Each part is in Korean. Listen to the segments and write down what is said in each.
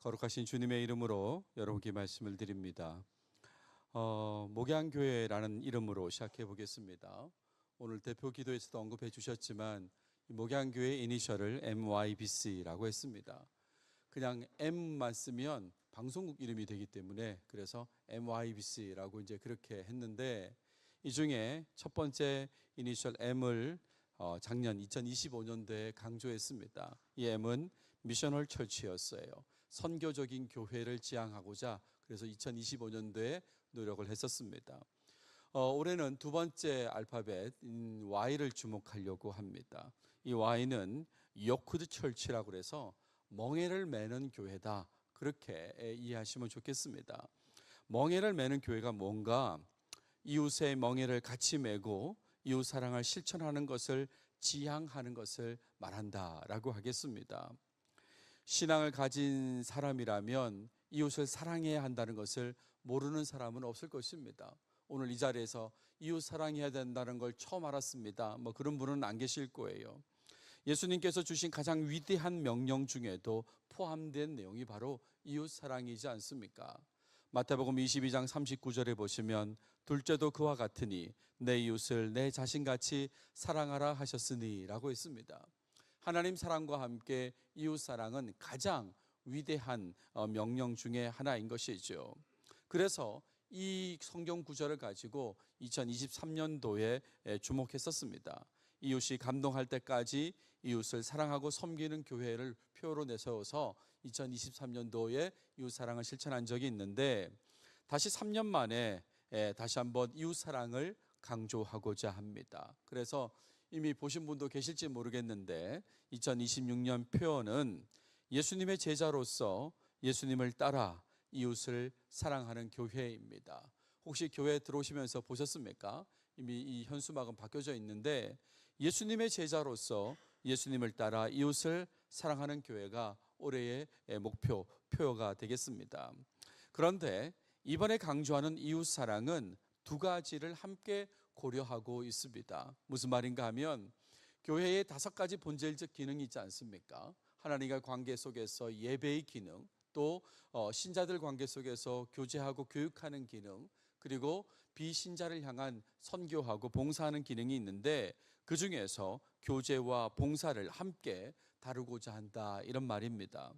거룩하신 주님의 이름으로 여러분께 말씀을 드립니다. 어, 목양교회라는 이름으로 시작해 보겠습니다. 오늘 대표 기도에서도 언급해 주셨지만 이 목양교회 이니셜을 MYBC라고 했습니다. 그냥 M만 쓰면 방송국 이름이 되기 때문에 그래서 MYBC라고 이제 그렇게 했는데 이 중에 첫 번째 이니셜 M을 어, 작년 2025년도에 강조했습니다. 이 M은 미셔널 철치였어요. 선교적인 교회를 지향하고자 그래서 2025년도에 노력을 했었습니다. 어, 올해는 두 번째 알파벳인 Y를 주목하려고 합니다. 이 Y는 요크드 철치라고 그래서 멍에를 매는 교회다. 그렇게 이해하시면 좋겠습니다. 멍에를 매는 교회가 뭔가 이웃의 멍에를 같이 메고 이웃 사랑을 실천하는 것을 지향하는 것을 말한다라고 하겠습니다. 신앙을 가진 사람이라면 이웃을 사랑해야 한다는 것을 모르는 사람은 없을 것입니다. 오늘 이 자리에서 이웃 사랑해야 된다는 걸 처음 알았습니다. 뭐 그런 분은 안 계실 거예요. 예수님께서 주신 가장 위대한 명령 중에도 포함된 내용이 바로 이웃 사랑이지 않습니까? 마태복음 22장 39절에 보시면 둘째도 그와 같으니 내 이웃을 내 자신같이 사랑하라 하셨으니라고 했습니다. 하나님 사랑과 함께 이웃 사랑은 가장 위대한 어, 명령 중에 하나인 것이죠. 그래서 이 성경 구절을 가지고 2023년도에 주목했었습니다. 이웃이 감동할 때까지 이웃을 사랑하고 섬기는 교회를 표로 내세워서 2023년도에 이웃 사랑을 실천한 적이 있는데 다시 3년 만에 다시 한번 이웃 사랑을 강조하고자 합니다. 그래서 이미 보신 분도 계실지 모르겠는데 2026년 표어는 예수님의 제자로서 예수님을 따라 이웃을 사랑하는 교회입니다. 혹시 교회 들어오시면서 보셨습니까? 이미 이 현수막은 바뀌어져 있는데 예수님의 제자로서 예수님을 따라 이웃을 사랑하는 교회가 올해의 목표 표어가 되겠습니다. 그런데 이번에 강조하는 이웃 사랑은 두 가지를 함께 고려하고 있습니다. 무슨 말인가 하면 교회에 다섯 가지 본질적 기능이 있지 않습니까? 하나님과 관계 속에서 예배의 기능, 또 어, 신자들 관계 속에서 교제하고 교육하는 기능, 그리고 비신자를 향한 선교하고 봉사하는 기능이 있는데 그 중에서 교제와 봉사를 함께 다루고자 한다 이런 말입니다.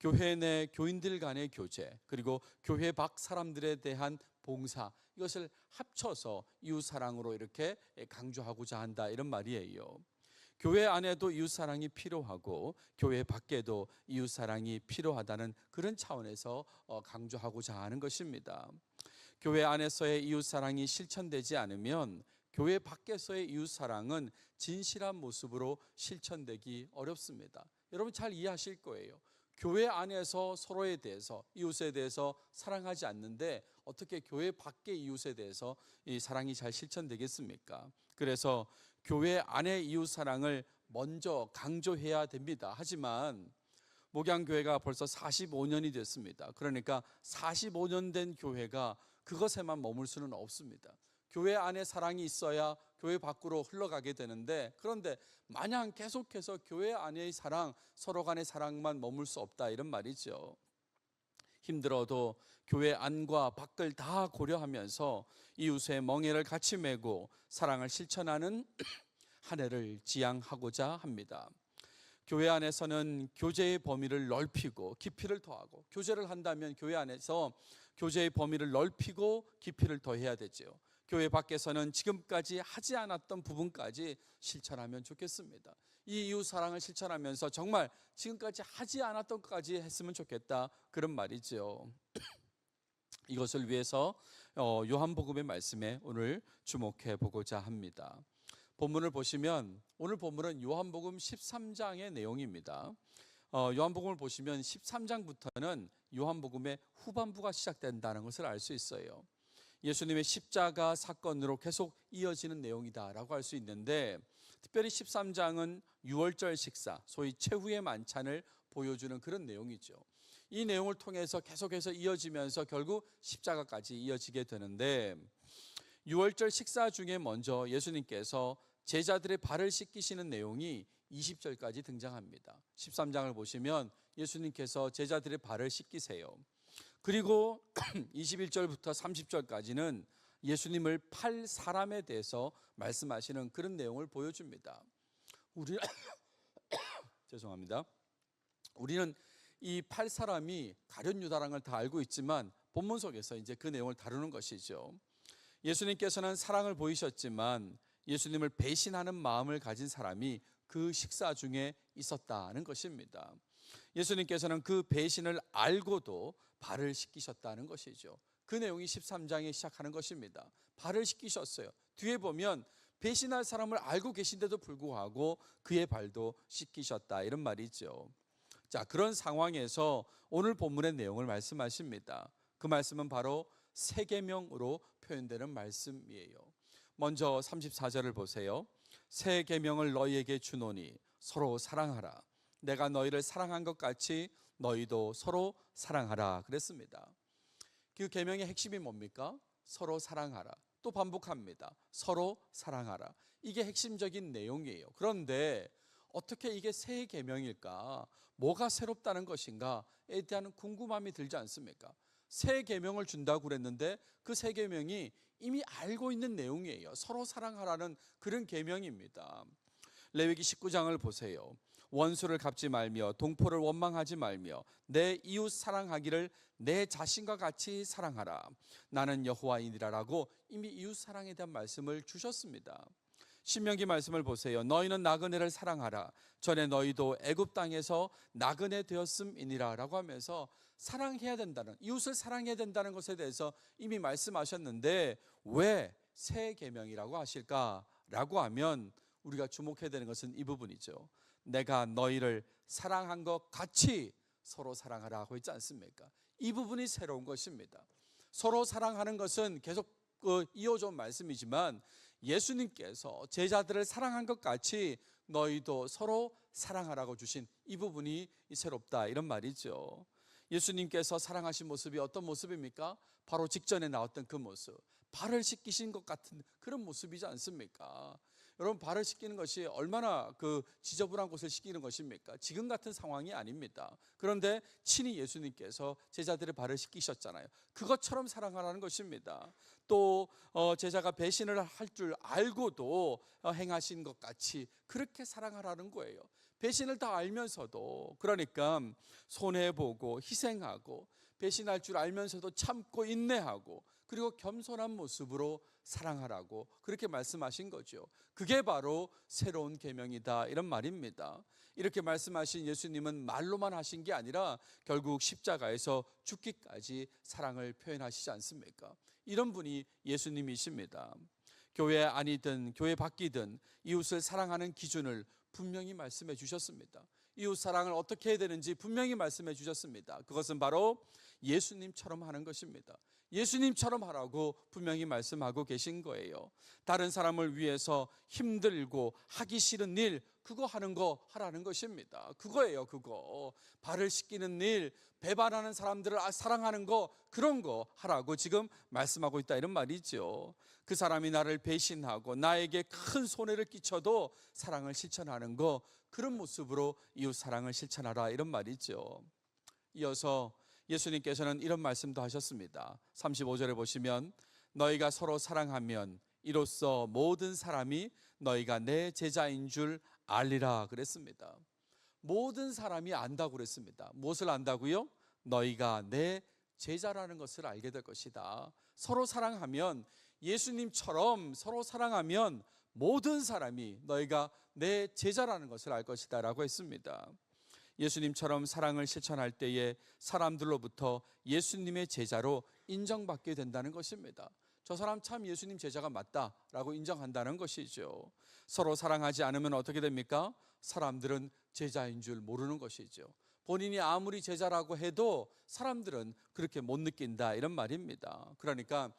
교회 내 교인들 간의 교제 그리고 교회 밖 사람들에 대한 봉사 이것을 합쳐서 이웃 사랑으로 이렇게 강조하고자 한다 이런 말이에요. 교회 안에도 이웃 사랑이 필요하고 교회 밖에도 이웃 사랑이 필요하다는 그런 차원에서 어, 강조하고자 하는 것입니다. 교회 안에서의 이웃 사랑이 실천되지 않으면 교회 밖에서의 이웃 사랑은 진실한 모습으로 실천되기 어렵습니다. 여러분 잘 이해하실 거예요. 교회 안에서 서로에 대해서 이웃에 대해서 사랑하지 않는데 어떻게 교회 밖의 이웃에 대해서 이 사랑이 잘 실천되겠습니까? 그래서 교회 안의 이웃 사랑을 먼저 강조해야 됩니다. 하지만 목양교회가 벌써 45년이 됐습니다. 그러니까 45년 된 교회가 그것에만 머물 수는 없습니다. 교회 안에 사랑이 있어야 교회 밖으로 흘러가게 되는데 그런데 마냥 계속해서 교회 안의 사랑, 서로 간의 사랑만 머물 수 없다 이런 말이죠. 힘들어도 교회 안과 밖을 다 고려하면서 이웃의 멍에를 같이 메고 사랑을 실천하는 한 해를 지향하고자 합니다. 교회 안에서는 교제의 범위를 넓히고 깊이를 더하고 교제를 한다면 교회 안에서 교제의 범위를 넓히고 깊이를 더해야 되죠. 교회 밖에서는 지금까지 하지 않았던 부분까지 실천하면 좋겠습니다. 이 이웃 사랑을 실천하면서 정말 지금까지 하지 않았던 것까지 했으면 좋겠다 그런 말이죠. 이것을 위해서 어, 요한복음의 말씀에 오늘 주목해 보고자 합니다. 본문을 보시면 오늘 본문은 요한복음 13장의 내용입니다. 어, 요한복음을 보시면 13장부터는 요한복음의 후반부가 시작된다는 것을 알 수 있어요. 예수님의 십자가 사건으로 계속 이어지는 내용이다라고 할 수 있는데 특별히 13장은 6월절 식사, 소위 최후의 만찬을 보여주는 그런 내용이죠. 이 내용을 통해서 계속해서 이어지면서 결국 십자가까지 이어지게 되는데 6월절 식사 중에 먼저 예수님께서 제자들의 발을 씻기시는 내용이 20절까지 등장합니다. 13장을 보시면 예수님께서 제자들의 발을 씻기세요. 그리고 21절부터 30절까지는 예수님을 팔 사람에 대해서 말씀하시는 그런 내용을 보여줍니다. 우리 죄송합니다. 우리는 이 팔 사람이 가룟 걸다 알고 있지만 본문 속에서 이제 그 내용을 다루는 것이죠. 예수님께서는 사랑을 보이셨지만 예수님을 배신하는 마음을 가진 사람이 그 식사 중에 있었다는 것입니다. 예수님께서는 그 배신을 알고도 발을 씻기셨다는 것이죠. 그 내용이 13장에 시작하는 것입니다. 발을 씻기셨어요. 뒤에 보면 배신할 사람을 알고 계신데도 불구하고 그의 발도 씻기셨다 이런 말이죠. 자, 그런 상황에서 오늘 본문의 내용을 말씀하십니다. 그 말씀은 바로 세계명으로 표현되는 말씀이에요. 먼저 34절을 보세요. 새 계명을 너희에게 주노니 서로 사랑하라. 내가 너희를 사랑한 것 같이 너희도 서로 사랑하라 그랬습니다. 그 계명의 핵심이 뭡니까? 서로 사랑하라. 또 반복합니다. 서로 사랑하라. 이게 핵심적인 내용이에요. 그런데 어떻게 이게 새 계명일까? 뭐가 새롭다는 것인가에 대한 궁금함이 들지 않습니까? 새 계명을 준다고 그랬는데 그 새 계명이 이미 알고 있는 내용이에요. 서로 사랑하라는 그런 계명입니다. 레위기 19장을 보세요. 원수를 갚지 말며 동포를 원망하지 말며 내 이웃 사랑하기를 내 자신과 같이 사랑하라. 나는 여호와이니라라고 이미 이웃 사랑에 대한 말씀을 주셨습니다. 신명기 말씀을 보세요. 너희는 나그네를 사랑하라. 전에 너희도 애굽 땅에서 나그네 되었음이니라라고 하면서 사랑해야 된다는 이웃을 사랑해야 된다는 것에 대해서 이미 말씀하셨는데 왜 새 계명이라고 하실까라고 하면 우리가 주목해야 되는 것은 이 부분이죠. 내가 너희를 사랑한 것 같이 서로 사랑하라고 했지 않습니까? 이 부분이 새로운 것입니다. 서로 사랑하는 것은 계속 그 이어져 온 말씀이지만 예수님께서 제자들을 사랑한 것 같이 너희도 서로 사랑하라고 주신 이 부분이 새롭다 이런 말이죠. 예수님께서 사랑하신 모습이 어떤 모습입니까? 바로 직전에 나왔던 그 모습. 발을 씻기신 것 같은 그런 모습이지 않습니까? 여러분 발을 씻기는 것이 얼마나 그 지저분한 곳을 씻기는 것입니까? 지금 같은 상황이 아닙니다. 그런데 친히 예수님께서 제자들의 발을 씻기셨잖아요. 그것처럼 사랑하라는 것입니다. 또 어, 제자가 배신을 할 줄 알고도 어, 행하신 것 같이 그렇게 사랑하라는 거예요. 배신을 다 알면서도 그러니까 손해 보고 희생하고 배신할 줄 알면서도 참고 인내하고 그리고 겸손한 모습으로 사랑하라고 그렇게 말씀하신 거죠. 그게 바로 새로운 계명이다 이런 말입니다. 이렇게 말씀하신 예수님은 말로만 하신 게 아니라 결국 십자가에서 죽기까지 사랑을 표현하시지 않습니까? 이런 분이 예수님이십니다. 교회 아니든 교회 밖이든 이웃을 사랑하는 기준을 분명히 말씀해 주셨습니다. 이웃 사랑을 어떻게 해야 되는지 분명히 말씀해 주셨습니다. 그것은 바로 예수님처럼 하는 것입니다. 예수님처럼 하라고 분명히 말씀하고 계신 거예요. 다른 사람을 위해서 힘들고 하기 싫은 일, 그거 하는 거 하라는 것입니다. 그거예요, 그거. 발을 씻기는 일, 배반하는 사람들을 아, 사랑하는 거, 그런 거 하라고 지금 말씀하고 있다. 이런 말이죠. 그 사람이 나를 배신하고 나에게 큰 손해를 끼쳐도 사랑을 실천하는 거, 그런 모습으로 이웃 사랑을 실천하라. 이런 말이죠. 이어서 예수님께서는 이런 말씀도 하셨습니다. 35절에 보시면 너희가 서로 사랑하면 이로써 모든 사람이 너희가 내 제자인 줄 알리라 그랬습니다. 모든 사람이 안다고 그랬습니다. 무엇을 안다고요? 너희가 내 제자라는 것을 알게 될 것이다. 서로 사랑하면 예수님처럼 서로 사랑하면 모든 사람이 너희가 내 제자라는 것을 알 것이다라고 했습니다. 예수님처럼 사랑을 실천할 때에 사람들로부터 예수님의 제자로 인정받게 된다는 것입니다. 저 사람 참 예수님 제자가 맞다라고 인정한다는 것이죠. 서로 사랑하지 않으면 어떻게 됩니까? 사람들은 제자인 줄 모르는 것이죠. 본인이 아무리 제자라고 해도 사람들은 그렇게 못 느낀다 이런 말입니다. 그러니까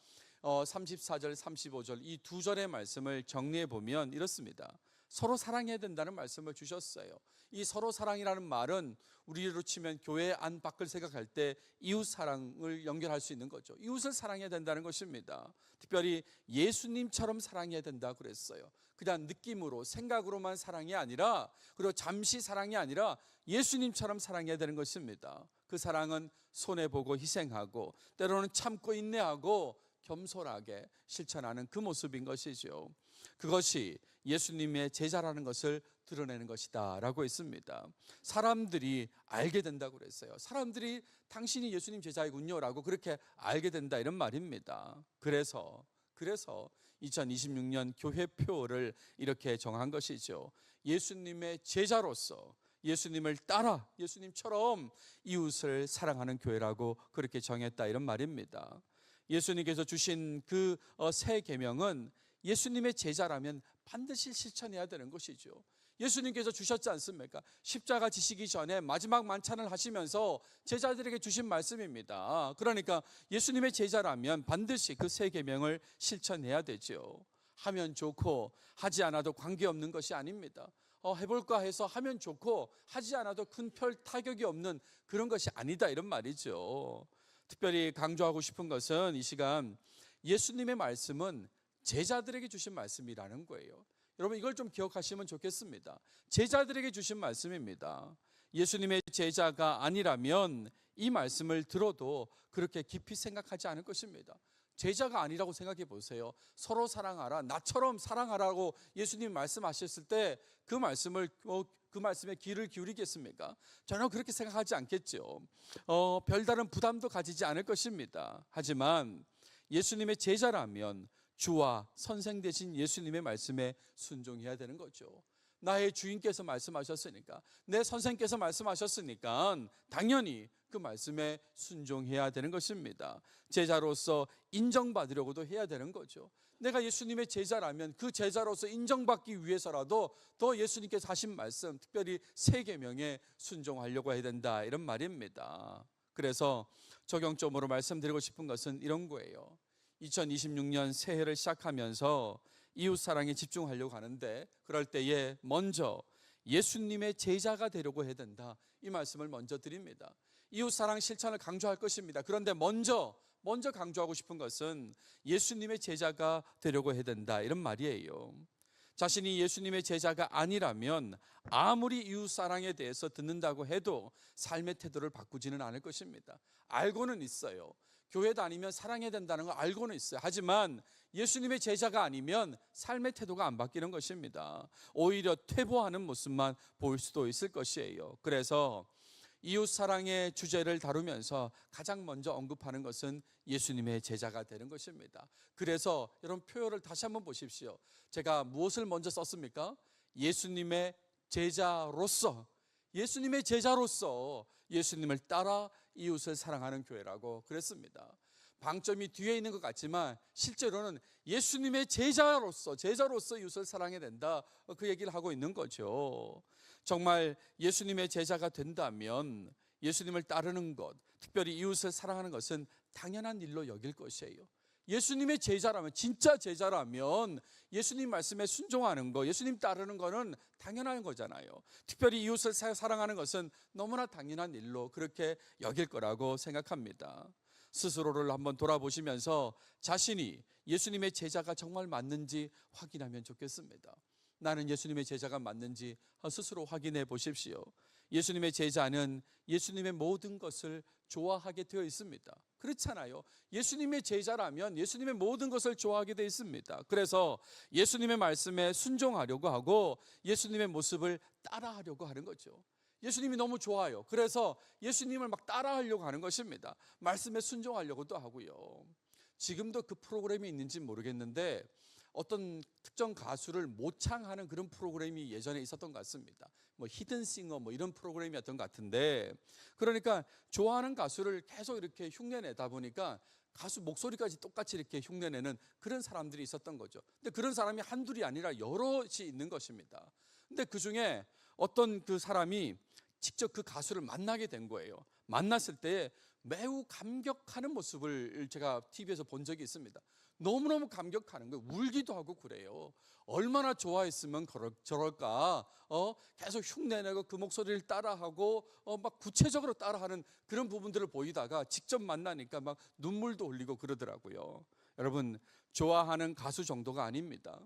34절, 35절 이 두 절의 말씀을 정리해 보면 이렇습니다. 서로 사랑해야 된다는 말씀을 주셨어요. 이 서로 사랑이라는 말은 우리로 치면 교회 안 밖을 생각할 때 이웃 사랑을 연결할 수 있는 거죠. 이웃을 사랑해야 된다는 것입니다. 특별히 예수님처럼 사랑해야 된다 그랬어요. 그냥 느낌으로 생각으로만 사랑이 아니라 그리고 잠시 사랑이 아니라 예수님처럼 사랑해야 되는 것입니다. 그 사랑은 손해 보고 희생하고 때로는 참고 인내하고 겸손하게 실천하는 그 모습인 것이죠. 그것이 예수님의 제자라는 것을 드러내는 것이다라고 했습니다. 사람들이 알게 된다고 그랬어요. 사람들이 당신이 예수님 제자이군요라고 그렇게 알게 된다 이런 말입니다. 그래서 그래서 2026년 교회표를 이렇게 정한 것이죠. 예수님의 제자로서 예수님을 따라 예수님처럼 이웃을 사랑하는 교회라고 그렇게 정했다 이런 말입니다. 예수님께서 주신 그 새 계명은 예수님의 제자라면 반드시 실천해야 되는 것이죠. 예수님께서 주셨지 않습니까? 십자가 지시기 전에 마지막 만찬을 하시면서 제자들에게 주신 말씀입니다. 그러니까 예수님의 제자라면 반드시 그세 계명을 실천해야 되죠. 하면 좋고 하지 않아도 관계없는 것이 아닙니다. 어, 해볼까 해서 하면 좋고 하지 않아도 큰 별 타격이 없는 그런 것이 아니다 이런 말이죠. 특별히 강조하고 싶은 것은 이 시간 예수님의 말씀은 제자들에게 주신 말씀이라는 거예요. 여러분 이걸 좀 기억하시면 좋겠습니다. 제자들에게 주신 말씀입니다. 예수님의 제자가 아니라면 이 말씀을 들어도 그렇게 깊이 생각하지 않을 것입니다. 제자가 아니라고 생각해 보세요. 서로 사랑하라. 나처럼 사랑하라고 예수님 말씀하셨을 때 그 말씀을 어, 그 말씀에 귀를 기울이겠습니까? 전혀 그렇게 생각하지 않겠죠. 어, 별다른 부담도 가지지 않을 것입니다. 하지만 예수님의 제자라면 주와 선생 되신 예수님의 말씀에 순종해야 되는 거죠. 나의 주인께서 말씀하셨으니까, 내 선생께서 말씀하셨으니까 당연히 그 말씀에 순종해야 되는 것입니다. 제자로서 인정받으려고도 해야 되는 거죠. 내가 예수님의 제자라면 그 제자로서 인정받기 위해서라도 더 예수님께서 하신 말씀, 특별히 세 계명에 순종하려고 해야 된다 이런 말입니다. 그래서 적용점으로 말씀드리고 싶은 것은 이런 거예요. 2026년 새해를 시작하면서 이웃 사랑에 집중하려고 하는데 그럴 때에 먼저 예수님의 제자가 되려고 해야 된다. 이 말씀을 먼저 드립니다. 이웃 사랑 실천을 강조할 것입니다. 그런데 먼저 먼저 강조하고 싶은 것은 예수님의 제자가 되려고 해야 된다. 이런 말이에요. 자신이 예수님의 제자가 아니라면 아무리 이웃 사랑에 대해서 듣는다고 해도 삶의 태도를 바꾸지는 않을 것입니다. 알고는 있어요. 교회 다니면 사랑해야 된다는 걸 알고는 있어요. 하지만 예수님의 제자가 아니면 삶의 태도가 안 바뀌는 것입니다. 오히려 퇴보하는 모습만 보일 수도 있을 것이에요. 그래서 이웃 사랑의 주제를 다루면서 가장 먼저 언급하는 것은 예수님의 제자가 되는 것입니다. 그래서 여러분 표현을 다시 한번 보십시오. 제가 무엇을 먼저 썼습니까? 예수님의 제자로서 예수님의 제자로서 예수님을 따라 이웃을 사랑하는 교회라고 그랬습니다. 방점이 뒤에 있는 것 같지만 실제로는 예수님의 제자로서 제자로서 이웃을 사랑해야 된다 그 얘기를 하고 있는 거죠. 정말 예수님의 제자가 된다면 예수님을 따르는 것, 특별히 이웃을 사랑하는 것은 당연한 일로 여길 것이에요. 예수님의 제자라면 진짜 제자라면 예수님 말씀에 순종하는 거, 예수님 따르는 거는 당연한 거잖아요. 특별히 이웃을 사랑하는 것은 너무나 당연한 일로 그렇게 여길 거라고 생각합니다. 스스로를 한번 돌아보시면서 자신이 예수님의 제자가 정말 맞는지 확인하면 좋겠습니다. 나는 예수님의 제자가 맞는지 스스로 확인해 보십시오. 예수님의 제자는 예수님의 모든 것을 좋아하게 되어 있습니다. 그렇잖아요. 예수님의 제자라면 예수님의 모든 것을 좋아하게 되어 있습니다. 그래서 예수님의 말씀에 순종하려고 하고 예수님의 모습을 따라하려고 하는 거죠. 예수님이 너무 좋아요. 그래서 예수님을 막 따라하려고 하는 것입니다. 말씀에 순종하려고도 하고요. 지금도 그 프로그램이 있는지 모르겠는데 어떤 특정 가수를 모창하는 그런 프로그램이 예전에 있었던 것 같습니다. 뭐 히든싱어 뭐 이런 프로그램이었던 것 같은데 그러니까 좋아하는 가수를 계속 이렇게 흉내내다 보니까 가수 목소리까지 똑같이 이렇게 흉내내는 그런 사람들이 있었던 거죠. 근데 그런 사람이 한둘이 아니라 여럿이 있는 것입니다. 근데 그 중에 어떤 그 사람이 직접 그 가수를 만나게 된 거예요. 만났을 때 매우 감격하는 모습을 제가 TV에서 본 적이 있습니다. 너무너무 감격하는 거예요. 울기도 하고 그래요. 얼마나 좋아했으면 저럴까. 어, 계속 흉내내고 그 목소리를 따라하고 어, 막 구체적으로 따라하는 그런 부분들을 보이다가 직접 만나니까 막 눈물도 흘리고 그러더라고요. 여러분, 좋아하는 가수 정도가 아닙니다.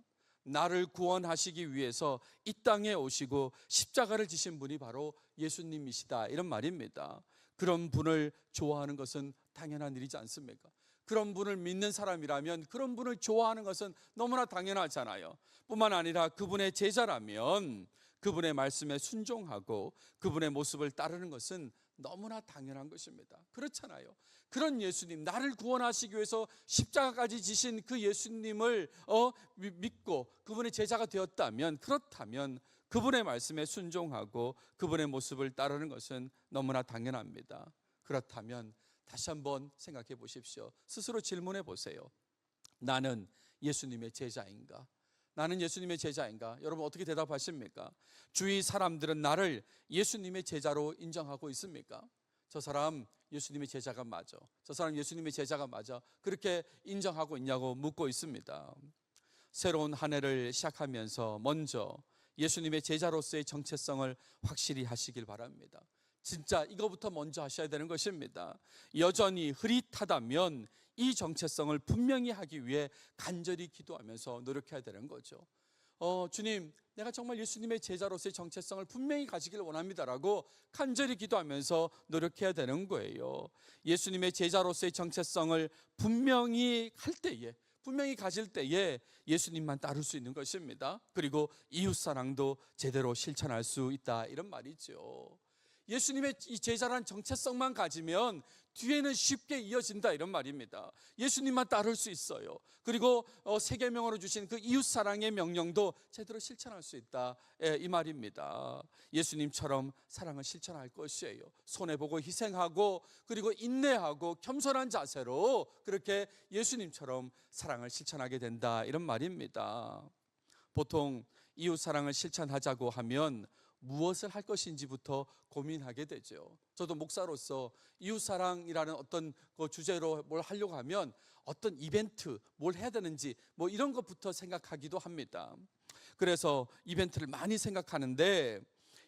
나를 구원하시기 위해서 이 땅에 오시고 십자가를 지신 분이 바로 예수님이시다. 이런 말입니다. 그런 분을 좋아하는 것은 당연한 일이지 않습니까? 그런 분을 믿는 사람이라면 그런 분을 좋아하는 것은 너무나 당연하잖아요. 뿐만 아니라 그분의 제자라면 그분의 말씀에 순종하고 그분의 모습을 따르는 것은 너무나 당연한 것입니다. 그렇잖아요. 그런 예수님, 나를 구원하시기 위해서 십자가까지 지신 그 예수님을 어, 미- 믿고 그분의 제자가 되었다면 그렇다면 그분의 말씀에 순종하고 그분의 모습을 따르는 것은 너무나 당연합니다. 그렇다면 다시 한번 생각해 보십시오. 스스로 질문해 보세요. 나는 예수님의 제자인가? 나는 예수님의 제자인가? 여러분 어떻게 대답하십니까? 주위 사람들은 나를 예수님의 제자로 인정하고 있습니까? 저 사람 예수님의 제자가 맞아. 저 사람 예수님의 제자가 맞아. 그렇게 인정하고 있냐고 묻고 있습니다. 새로운 한 해를 시작하면서 먼저 예수님의 제자로서의 정체성을 확실히 하시길 바랍니다. 진짜 이거부터 먼저 하셔야 되는 것입니다. 여전히 흐릿하다면 이 정체성을 분명히 하기 위해 간절히 기도하면서 노력해야 되는 거죠. 어, 주님, 내가 정말 예수님의 제자로서의 정체성을 분명히 가지길 원합니다라고 간절히 기도하면서 노력해야 되는 거예요. 예수님의 제자로서의 정체성을 분명히 할 때에 분명히 가질 때에 예수님만 따를 수 있는 것입니다. 그리고 이웃 사랑도 제대로 실천할 수 있다 이런 말이죠. 예수님의 이 제자란 정체성만 가지면 뒤에는 쉽게 이어진다 이런 말입니다. 예수님만 따를 수 있어요. 그리고 어, 세계명으로 주신 그 이웃 사랑의 명령도 제대로 실천할 수 있다 예, 이 말입니다. 예수님처럼 사랑을 실천할 것이에요. 손해 보고 희생하고 그리고 인내하고 겸손한 자세로 그렇게 예수님처럼 사랑을 실천하게 된다 이런 말입니다. 보통 이웃 사랑을 실천하자고 하면 무엇을 할 것인지부터 고민하게 되죠. 저도 목사로서 이웃 사랑이라는 어떤 그 주제로 뭘 하려고 하면 어떤 이벤트, 뭘 해야 되는지 뭐 이런 것부터 생각하기도 합니다. 그래서 이벤트를 많이 생각하는데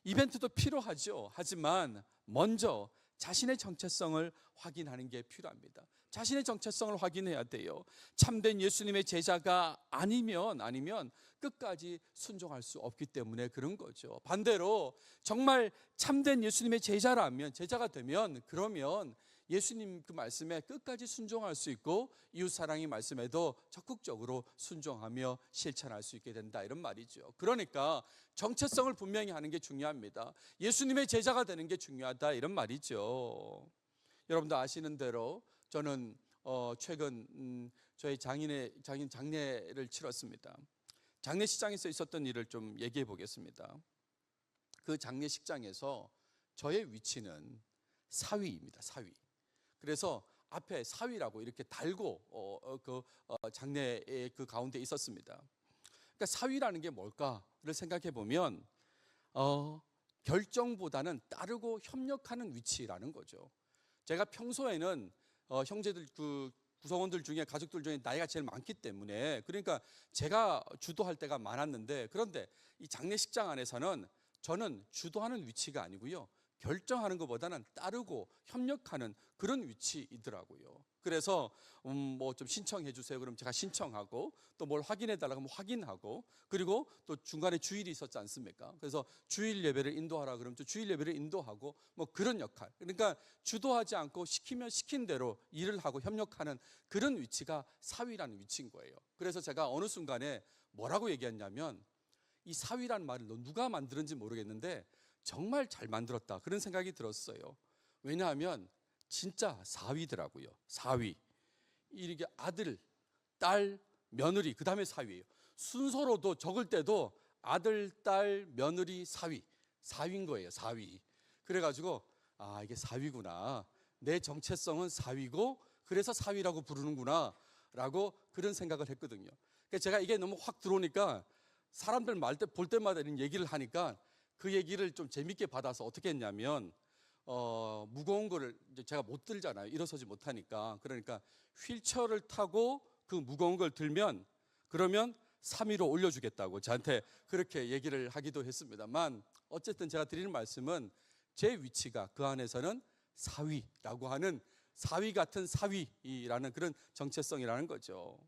이벤트도 필요하죠. 하지만 먼저 자신의 정체성을 확인하는 게 필요합니다. 자신의 정체성을 확인해야 돼요. 참된 예수님의 제자가 아니면 아니면 끝까지 순종할 수 없기 때문에 그런 거죠. 반대로 정말 참된 예수님의 제자라면 제자가 되면 그러면 예수님 그 말씀에 끝까지 순종할 수 있고 이웃 사랑의 말씀에도 적극적으로 순종하며 실천할 수 있게 된다 이런 말이죠. 그러니까 정체성을 분명히 하는 게 중요합니다. 예수님의 제자가 되는 게 중요하다 이런 말이죠. 여러분도 아시는 대로 저는 어 최근 음 저희 장인의 장인 장례를 치렀습니다. 장례식장에서 있었던 일을 좀 얘기해 보겠습니다. 그 장례식장에서 저의 위치는 사위입니다. 사위. 그래서 앞에 사위라고 이렇게 달고 어, 어, 그 어, 장례의 그 가운데 있었습니다. 그러니까 사위라는 게 뭘까를 생각해 보면 어, 결정보다는 따르고 협력하는 위치라는 거죠. 제가 평소에는 어, 형제들 그 구성원들 중에 가족들 중에 나이가 제일 많기 때문에 그러니까 제가 주도할 때가 많았는데 그런데 이 장례식장 안에서는 저는 주도하는 위치가 아니고요. 결정하는 것보다는 따르고 협력하는 그런 위치이더라고요. 그래서 음, 뭐 좀 신청해 주세요. 그럼 제가 신청하고 또 뭘 확인해 달라고 하면 확인하고 그리고 또 중간에 주일이 있었지 않습니까? 그래서 주일 예배를 인도하라 그러면 또 주일 예배를 인도하고 뭐 그런 역할. 그러니까 주도하지 않고 시키면 시킨 대로 일을 하고 협력하는 그런 위치가 사위라는 위치인 거예요. 그래서 제가 어느 순간에 뭐라고 얘기했냐면 이 사위라는 말을 누가 만들었는지 모르겠는데 정말 잘 만들었다 그런 생각이 들었어요. 왜냐하면 진짜 사위더라고요. 사위. 이게 아들, 딸, 며느리 그 다음에 사위예요. 순서로도 적을 때도 아들, 딸, 며느리, 사위. 사위인 거예요. 사위. 그래가지고 아 이게 사위구나. 내 정체성은 사위고 그래서 사위라고 부르는구나. 라고 그런 생각을 했거든요. 그러니까 제가 이게 너무 확 들어오니까 사람들 말 때 볼 때마다 이런 얘기를 하니까 그 얘기를 좀 재밌게 받아서 어떻게 했냐면 어, 무거운 거를 제가 못 들잖아요. 일어서지 못하니까. 그러니까 휠체어를 타고 그 무거운 걸 들면 그러면 3위로 올려주겠다고 저한테 그렇게 얘기를 하기도 했습니다만 어쨌든 제가 드리는 말씀은 제 위치가 그 안에서는 사위라고 하는 사위 같은 사위라는 그런 정체성이라는 거죠.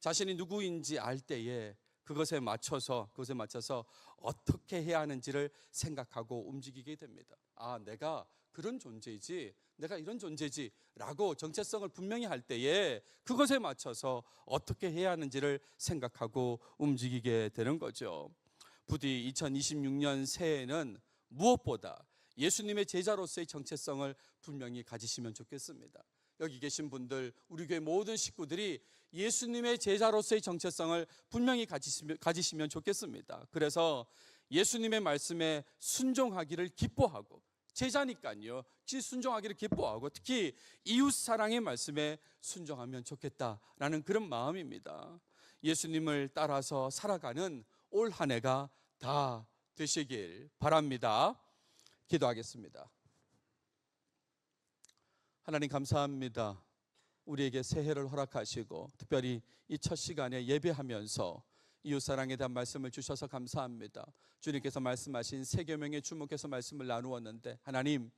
자신이 누구인지 알 때에 그것에 맞춰서 그것에 맞춰서 어떻게 해야 하는지를 생각하고 움직이게 됩니다. 아, 내가 그런 존재이지, 내가 이런 존재지라고 정체성을 분명히 할 때에 그것에 맞춰서 어떻게 해야 하는지를 생각하고 움직이게 되는 거죠. 부디 2026년 새해에는 무엇보다 예수님의 제자로서의 정체성을 분명히 가지시면 좋겠습니다. 여기 계신 분들, 우리 교회 모든 식구들이 예수님의 제자로서의 정체성을 분명히 가지시면, 좋겠습니다. 그래서 예수님의 말씀에 순종하기를 기뻐하고 제자니까요. 지 순종하기를 기뻐하고 특히 이웃 사랑의 말씀에 순종하면 좋겠다라는 그런 마음입니다. 예수님을 따라서 살아가는 올 한 해가 다 되시길 바랍니다. 기도하겠습니다. 하나님 감사합니다. 우리에게 새해를 허락하시고 특별히 이 첫 시간에 예배하면서 이웃 사랑에 대한 말씀을 주셔서 감사합니다. 주님께서 말씀하신 세 계명에 주목해서 말씀을 나누었는데 하나님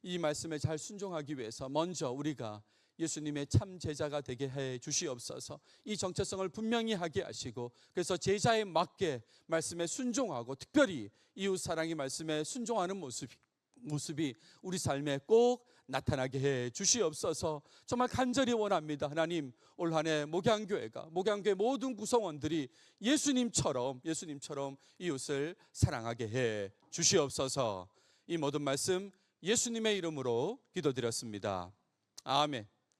이 말씀에 잘 순종하기 위해서 먼저 우리가 예수님의 참 제자가 되게 해 주시옵소서. 이 정체성을 분명히 하게 하시고 그래서 제자에 맞게 말씀에 순종하고 특별히 이웃 사랑의 말씀에 순종하는 모습이 모습이 우리 삶에 꼭 나타나게 해 주시옵소서. 정말 간절히 원합니다. 하나님 올 한해 목양교회가 목양교회 모든 구성원들이 예수님처럼 예수님처럼 이웃을 사랑하게 해 주시옵소서. 이 모든 말씀 예수님의 이름으로 기도드렸습니다. 아멘.